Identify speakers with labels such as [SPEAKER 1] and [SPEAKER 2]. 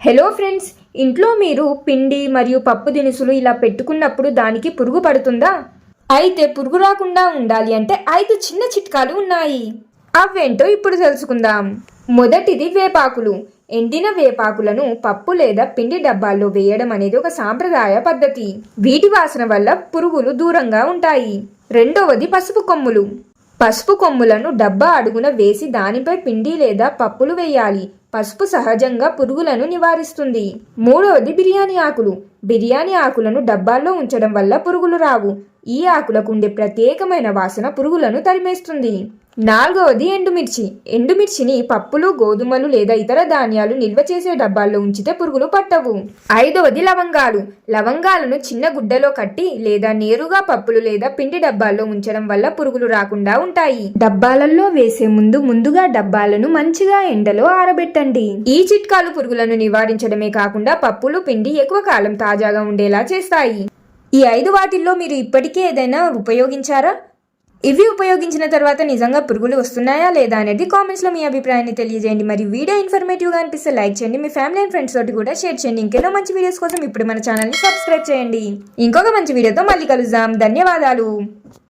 [SPEAKER 1] Hello friends ఇంట్లో మీరు పిండి మరియు పప్పు దినుసులు ఇలా పెట్టుకున్నప్పుడు దానికి పురుగు పడుతుందా? అయితే పురుగు రాకుండా ఉండాలి అంటే ఐదు చిన్న చిట్కాలు ఉన్నాయి. అవేంటో ఇప్పుడు తెలుసుకుందాం. మొదటిది వేపాకులు. ఎండిన వేపాకులను పప్పు లేదా పిండి డబ్బాల్లో వేయడం అనేది ఒక సాంప్రదాయ పద్ధతి. వీటి వాసన వల్ల పురుగులు దూరంగా ఉంటాయి. రెండవది పసుపు కొమ్ములు. పసుపు కొమ్ములను డబ్బా అడుగున వేసి దానిపై పిండి లేదా పప్పులు వేయాలి. పసుపు సహజంగా పురుగులను నివారిస్తుంది. మూడవది బిర్యానీ ఆకులు. బిర్యానీ ఆకులను డబ్బాల్లో ఉంచడం వల్ల పురుగులు రావు. ఈ ఆకులకు ఉండే ప్రత్యేకమైన వాసన పురుగులను తరిమేస్తుంది. నాలుగవది ఎండుమిర్చి. ఎండుమిర్చిని పప్పులు గోధుమలు లేదా ఇతర ధాన్యాలు నిల్వ చేసే డబ్బాల్లో ఉంచితే పురుగులు పట్టవు. ఐదవది లవంగాలు. లవంగాలను చిన్న గుడ్డలో కట్టి లేదా నేరుగా పప్పులు లేదా పిండి డబ్బాల్లో ఉంచడం వల్ల పురుగులు రాకుండా ఉంటాయి. డబ్బాలలో వేసే ముందు ముందుగా డబ్బాలను మంచిగా ఎండలో ఆరబెట్టండి ఈ చిట్కాలు పురుగులను నివారించడమే కాకుండా పప్పులు పిండి ఎక్కువ కాలం తాజాగా ఉండేలా చేస్తాయి. ఈ ఐదు వాటిల్లో మీరు ఇప్పటికే ఏదైనా ఉపయోగించారా? ఇవి ఉపయోగించిన తర్వాత నిజంగా పురుగులు వస్తున్నాయా లేదా అనేది కామెంట్స్లో మీ అభిప్రాయాన్ని తెలియజేయండి. మరి వీడియో ఇన్ఫర్మేటివ్గా అనిపిస్తే లైక్ చేయండి. మీ ఫ్యామిలీ అండ్ ఫ్రెండ్స్ తోటి కూడా షేర్ చేయండి. ఇంకెన్నో మంచి వీడియోస్ కోసం ఇప్పుడు మన ఛానల్ని సబ్స్క్రైబ్ చేయండి. ఇంకొక మంచి వీడియోతో మళ్ళీ కలుద్దాం. ధన్యవాదాలు.